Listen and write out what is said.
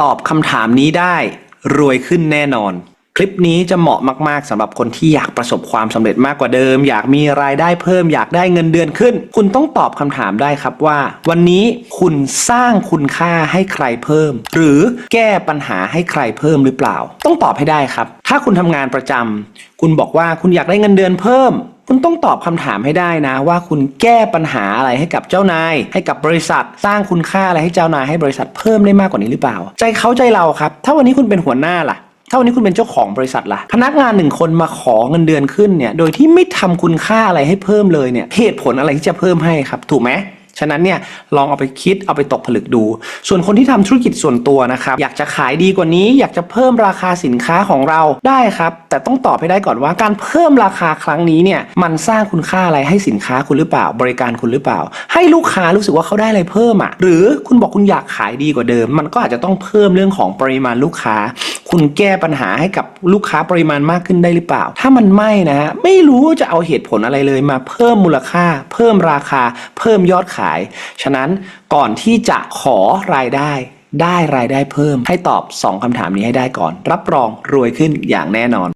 ตอบคำถามนี้ได้รวยขึ้นแน่นอน คลิปนี้จะเหมาะมากๆสำหรับคนที่อยากประสบความสำเร็จมากกว่าเดิม อยากมีรายได้เพิ่ม อยากได้เงินเดือนขึ้น คุณต้องตอบคำถามได้ครับว่า วันนี้คุณสร้างคุณค่าให้ใครเพิ่ม หรือแก้ปัญหาให้ใครเพิ่มหรือเปล่า ต้องตอบให้ได้ครับ ถ้าคุณทำงานประจำคุณบอกว่าคุณอยากได้เงินเดือนเพิ่ม คุณต้องตอบคำถามให้ได้นะ ว่าคุณแก้ปัญหาอะไรให้กับเจ้านาย ให้กับบริษัท สร้างคุณค่าอะไรให้เจ้านายให้บริษัทเพิ่มได้มากกว่านี้หรือเปล่า ใจเขาใจเราครับ ถ้าวันนี้คุณเป็นหัวหน้าล่ะถ้าวันนี้คุณเป็นเจ้าของบริษัทล่ะ พนักงานหนึ่งคนมาขอเงินเดือนขึ้นเนี่ย โดยที่ไม่ทำคุณค่าอะไรให้เพิ่มเลยเนี่ย เหตุผลอะไรที่จะเพิ่มให้ครับ ถูกไหม ฉะนั้นเนี่ยลองเอาไปคิดเอาไปตกผลึกดู ส่วนคนที่ทำธุรกิจส่วนตัวนะครับ อยากจะขายดีกว่านี้ อยากจะเพิ่มราคาสินค้าของเราได้ครับ แต่ต้องตอบให้ได้ก่อนว่าการเพิ่มราคาครั้งนี้เนี่ยมันสร้างคุณค่าอะไรให้สินค้าคุณหรือเปล่า บริการคุณหรือเปล่า ให้ลูกค้ารู้สึกว่าเขาได้อะไรเพิ่มอะหรือคุณบอกคุณอยากขายดีกว่าเดิม มันก็อาจจะต้องเพิ่มเรื่องของปริมาณลูกค้า คุณแก้ปัญหาให้กับลูกค้าปริมาณมากขึ้นได้หรือเปล่า ถ้ามันไม่นะฮะไม่รู้จะเอาเหตุผลอะไรเลยมาเพิ่มมูลค่า เพิ่มราคา เพิ่มยอดขาย ฉะนั้นก่อนที่จะขอรายได้ได้รายได้เพิ่ม ให้ตอบ 2คำถามนี้ให้ได้ก่อน รับรองรวยขึ้นอย่างแน่นอน